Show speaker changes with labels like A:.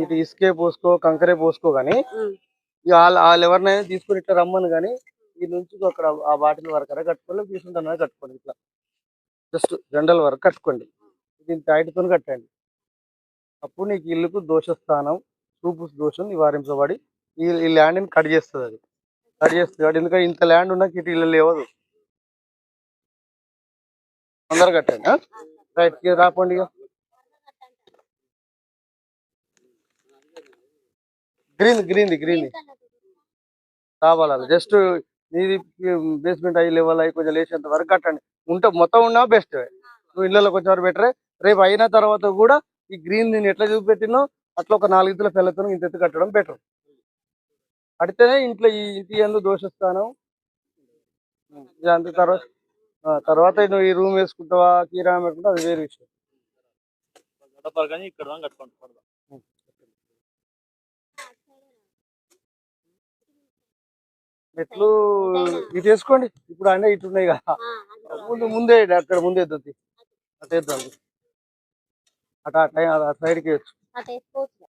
A: ఇటు ఇసుకే పోసుకో కంకరే పోసుకో ఇక వాళ్ళు వాళ్ళు ఎవరినైనా తీసుకుని ఇట్లా రమ్మను కానీ ఈ నుంచి అక్కడ ఆ బాటిల్ వరకు అలా కట్టుకోవాలి తీసుకుంటాను కట్టుకోండి ఇట్లా. జస్ట్ జెండల్ వరకు కట్టుకోండి. దీని టైట్తో కట్టండి అప్పుడు నీకు ఇల్లుకు దోషస్థానం చూపు దోషం నివారించబడి ఈ ఈ ల్యాండ్ని కట్ చేస్తుంది అది. కట్ చేస్తుంది. కాబట్టి ఎందుకంటే ఇంత ల్యాండ్ ఉన్నా ఇటు ఇల్లు లేవదు. తొందరగా కట్టండి రైట్ రాపండి ఇక. గ్రీన్ గ్రీన్ గ్రీన్ కావాలి జస్ట్ నీది బేస్మెంట్ అయ్యి లెవెల్ అయ్యి కొంచెం లేచేంత వరకు కట్టండి. ఉంటే మొత్తం ఉన్నా బెస్ట్ నువ్వు ఇళ్ళలో కొంచెం వరకు బెటరే రేపు అయిన తర్వాత కూడా ఈ గ్రీన్ నేను ఎట్లా చూపెట్టినో అట్లా ఒక నాలుగు ఇద్దరు పిల్లతో ఇంత ఎత్తు కట్టడం బెటర్ కడితేనే ఇంట్లో ఈ ఇంటి ఎందు దోషస్థానం. అంత తర్వాత ఆ, తర్వాత నువ్వు ఈ రూమ్ వేసుకుంటావా కిరాణం వేసుకుంటావా అది వేరే విషయం. మెట్లు ఇటు వేసుకోండి ఇప్పుడు అన్నీ ఇటు ఉన్నాయి కదా.
B: ఆ,
A: ముందు ముందే అక్కడ ముందే అటు వేద్దాం అటు అటు సైడ్కి వేయచ్చు.
B: అటు వేసుకోవచ్చు